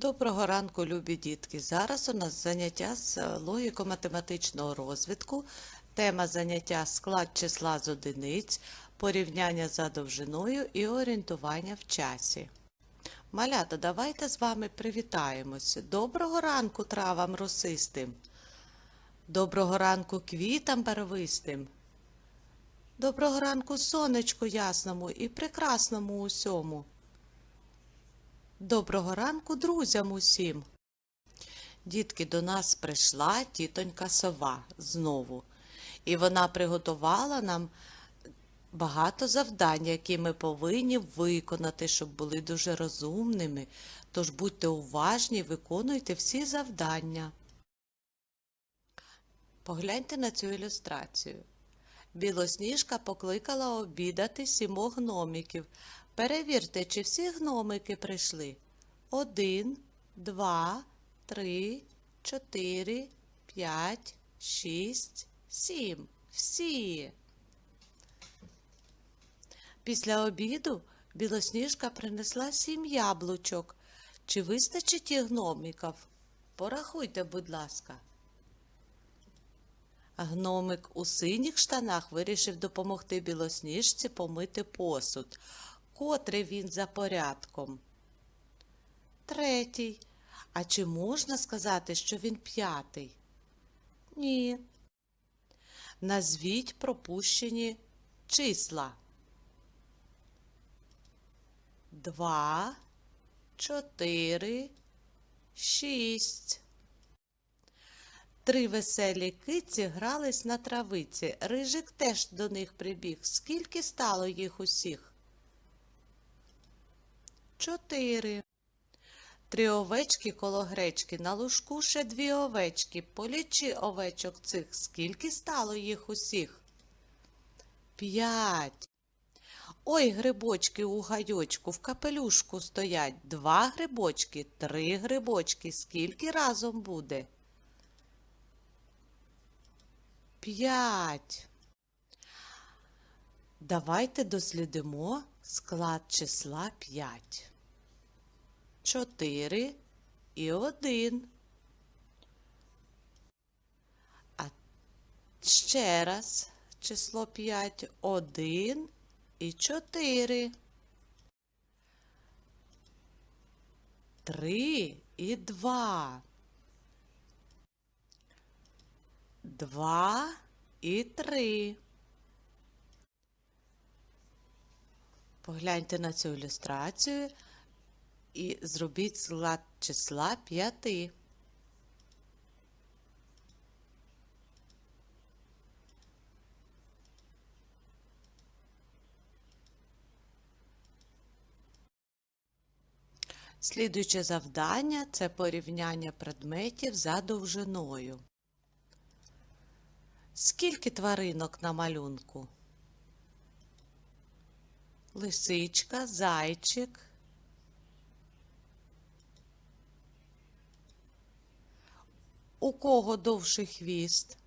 Доброго ранку, любі дітки! Зараз у нас заняття з логіко-математичного розвитку. Тема заняття склад числа з одиниць, порівняння за довжиною і орієнтування в часі. Малята, давайте з вами привітаємося. Доброго ранку травам росистим. Доброго ранку квітам барвистим. Доброго ранку сонечку ясному і прекрасному усьому. Доброго ранку друзям усім. Дітки, до нас прийшла тітонька сова знову. І вона приготувала нам багато завдань, які ми повинні виконати, щоб були дуже розумними. Тож будьте уважні, виконуйте всі завдання. Погляньте на цю ілюстрацію. Білосніжка покликала обідати сімох гномиків. Перевірте, чи всі гномики прийшли. Один, два, три, чотири, п'ять, шість, сім. Всі. Після обіду білосніжка принесла сім яблучок. Чи вистачить їх гномиків? Порахуйте, будь ласка. Гномик у синіх штанах вирішив допомогти білосніжці помити посуд. Котрий він за порядком? Третій. А чи можна сказати, що він п'ятий? Ні. Назвіть пропущені числа. Два, чотири, шість. Три веселі киці грались на травиці. Рижик теж до них прибіг. Скільки стало їх усіх? Чотири. Три овечки коло гречки. На лужку ще дві овечки. Полічи овечок цих. Скільки стало їх усіх? П'ять. Ой, грибочки у гайочку в капелюшку стоять. Два грибочки, три грибочки. Скільки разом буде? П'ять. Давайте дослідимо склад числа 5. 4 і 1. А ще раз число 5, 1 і 4. 3 і 2. Два і три. Погляньте на цю ілюстрацію і зробіть склад числа п'яти. Слідуюче завдання це порівняння предметів за довжиною. Скільки тваринок на малюнку? Лисичка, зайчик. У кого довший хвіст,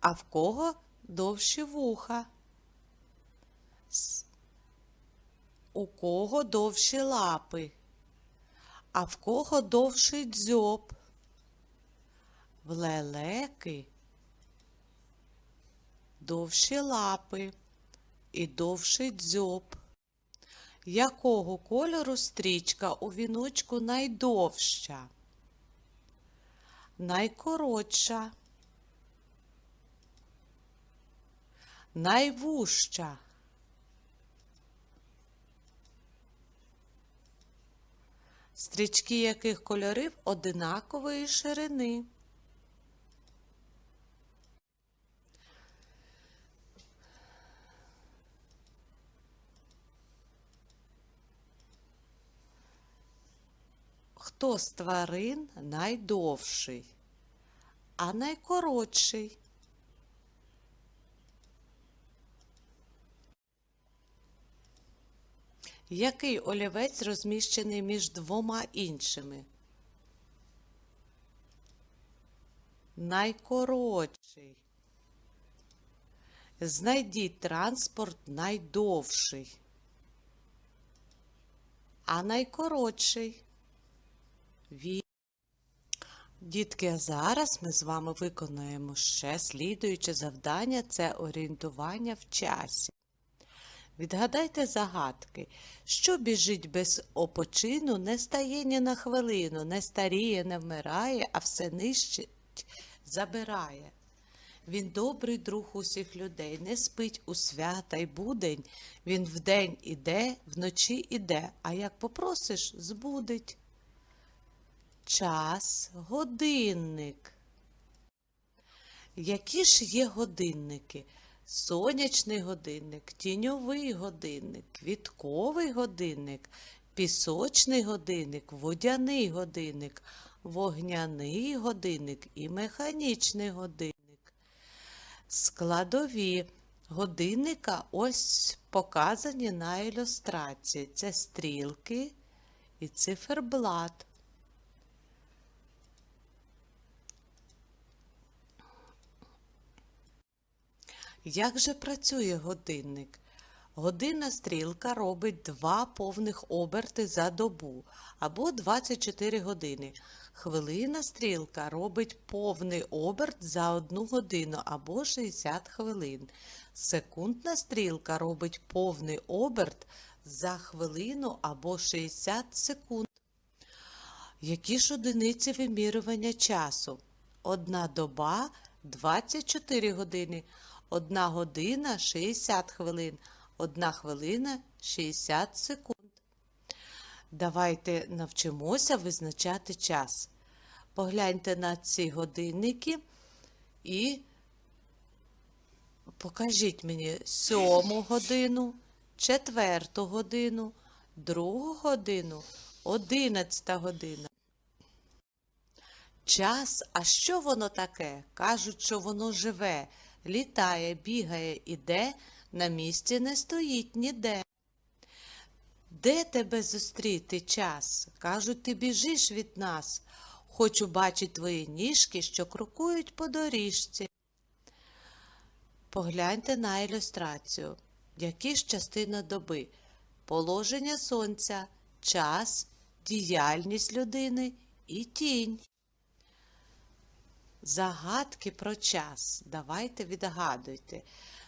а в кого довші вуха? У кого довші лапи, а в кого довший дзьоб? В лелеки довші лапи і довший дзьоб. Якого кольору стрічка у віночку найдовша? Найкоротша. Найвужча. Стрічки яких кольорів одинакової ширини? Хто з тварин найдовший, а найкоротший? Який олівець розміщений між двома іншими? Найкоротший. Знайдіть транспорт найдовший, а найкоротший. Дітки, а зараз ми з вами виконуємо ще слідуюче завдання це орієнтування в часі. Відгадайте загадки, що біжить без опочину, не стає ні на хвилину, не старіє, не вмирає, а все нищить, забирає. Він добрий друг усіх людей, не спить у свята й будень. Він вдень іде, вночі іде, а як попросиш, збудить. Час, годинник. Які ж є годинники? Сонячний годинник, тіньовий годинник, квітковий годинник, пісочний годинник, водяний годинник, вогняний годинник і механічний годинник. Складові годинника ось показані на ілюстрації. Це стрілки і циферблат. Як же працює годинник? Годинна стрілка робить два повних оберти за добу або 24 години. Хвилина стрілка робить повний оберт за одну годину або 60 хвилин. Секундна стрілка робить повний оберт за хвилину або 60 секунд. Які ж одиниці вимірювання часу? Одна доба 24 години, одна година 60 хвилин, одна хвилина 60 секунд. Давайте навчимося визначати час. Погляньте на ці годинники і покажіть мені сьому годину, четверту годину, другу годину, одинадцята година. Час, а що воно таке? Кажуть, що воно живе, літає, бігає, іде, на місці не стоїть ніде. Де тебе зустріти час? Кажуть, ти біжиш від нас. Хочу бачити твої ніжки, що крокують по доріжці. Погляньте на ілюстрацію. Які ж частина доби? Положення сонця, час, діяльність людини і тінь. Загадки про час. Давайте відгадуйте.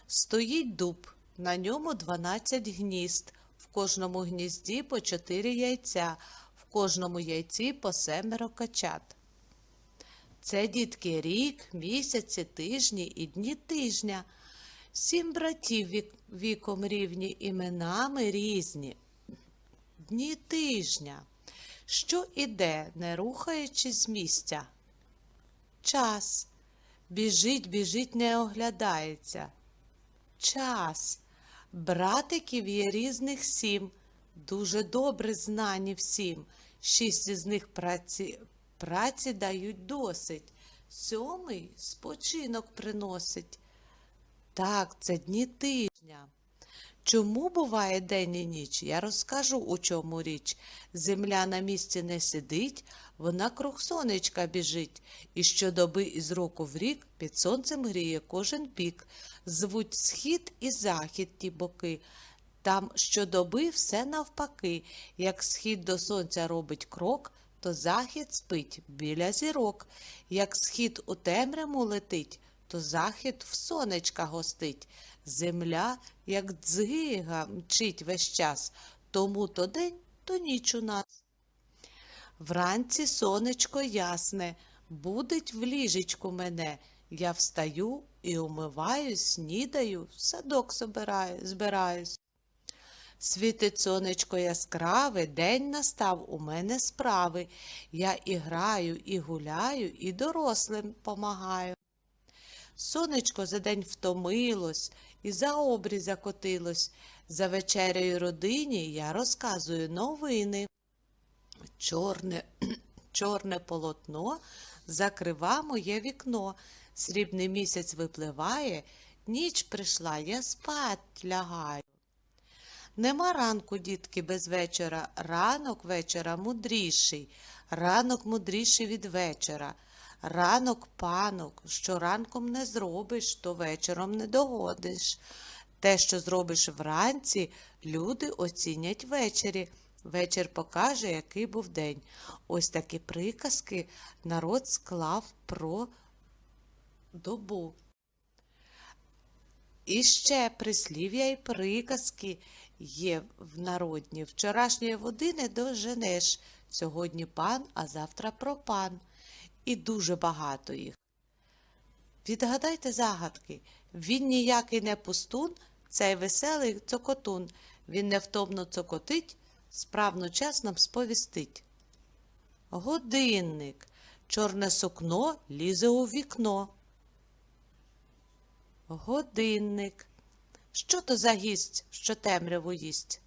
Стоїть дуб, на ньому 12 гнізд, в кожному гнізді по 4 яйця, в кожному яйці по семеро качат. Це дітки рік, місяці, тижні і дні тижня. Сім братів вік- віком рівні, іменами різні. Дні тижня. Що іде, не рухаючись з місця? Час. Біжить, біжить, не оглядається. Час. Братиків є різних сім, дуже добре знані всім. Шість із них праці, праці дають досить. Сьомий спочинок приносить. Так, це дні тижня. Чому буває день і ніч? Я розкажу, у чому річ. Земля на місці не сидить, вона круг сонечка біжить, і щодоби із року в рік під сонцем гріє кожен бік. Звуть схід і захід ті боки. Там щодоби все навпаки. Як схід до сонця робить крок, то захід спить біля зірок. Як схід у темряву летить, то захід в сонечка гостить. Земля, як дзига, мчить весь час, тому то день, то ніч у нас. Вранці сонечко ясне, будить в ліжечку мене. Я встаю і умиваюсь, снідаю, садок собираю, збираюсь. Світить сонечко яскраве, день настав, у мене справи. Я і граю, і гуляю, і дорослим помагаю. Сонечко за день втомилось і за обрій закотилось. За вечерею родині я розказую новини. Чорне, чорне полотно закрива моє вікно. Срібний місяць випливає, ніч прийшла, я спать лягаю. Нема ранку, дітки, без вечора, ранок вечора мудріший, ранок мудріший від вечора. Ранок панок, що ранком не зробиш, то вечором не догодиш. Те, що зробиш вранці, люди оцінять ввечері. Вечір покаже, який був день. Ось такі приказки народ склав про добу. І ще прислів'я і приказки є в народні. Вчорашньої води не доженеш. Сьогодні пан, а завтра пропан. І дуже багато їх. Відгадайте загадки. Він ніякий не пустун, цей веселий цокотун. Він невтомно цокотить, справно час нам сповістить. Годинник. Чорне сукно лізе у вікно. Годинник. Що то за гість, що темряву їсть?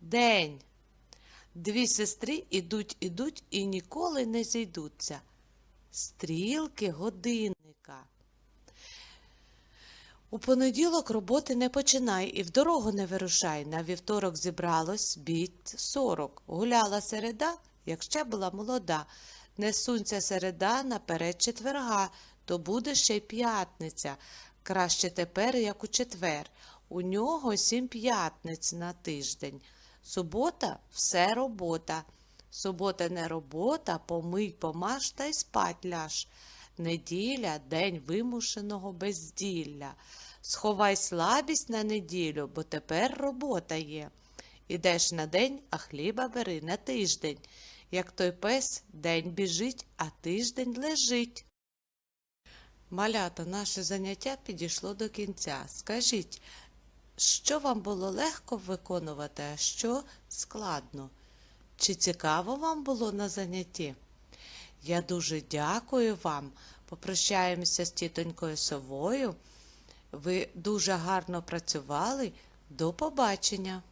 День. Дві сестри ідуть, ідуть і ніколи не зійдуться. Стрілки годинника. У понеділок роботи не починай і в дорогу не вирушай. На вівторок зібралось біть сорок. Гуляла середа, як ще була молода. Не сунься середа наперед четверга, то буде ще й п'ятниця. Краще тепер, як у четвер. У нього сім п'ятниць на тиждень. Субота все робота. Субота не робота, помий, помаш та й спать ляж. Неділя день вимушеного безділля. Сховай слабість на неділю, бо тепер робота є. Ідеш на день, а хліба бери на тиждень. Як той пес, день біжить, а тиждень лежить. Малята, наше заняття підійшло до кінця. Скажіть, що вам було легко виконувати, а що складно? Чи цікаво вам було на занятті? Я дуже дякую вам. Попрощаємося з тітонькою совою. Ви дуже гарно працювали. До побачення!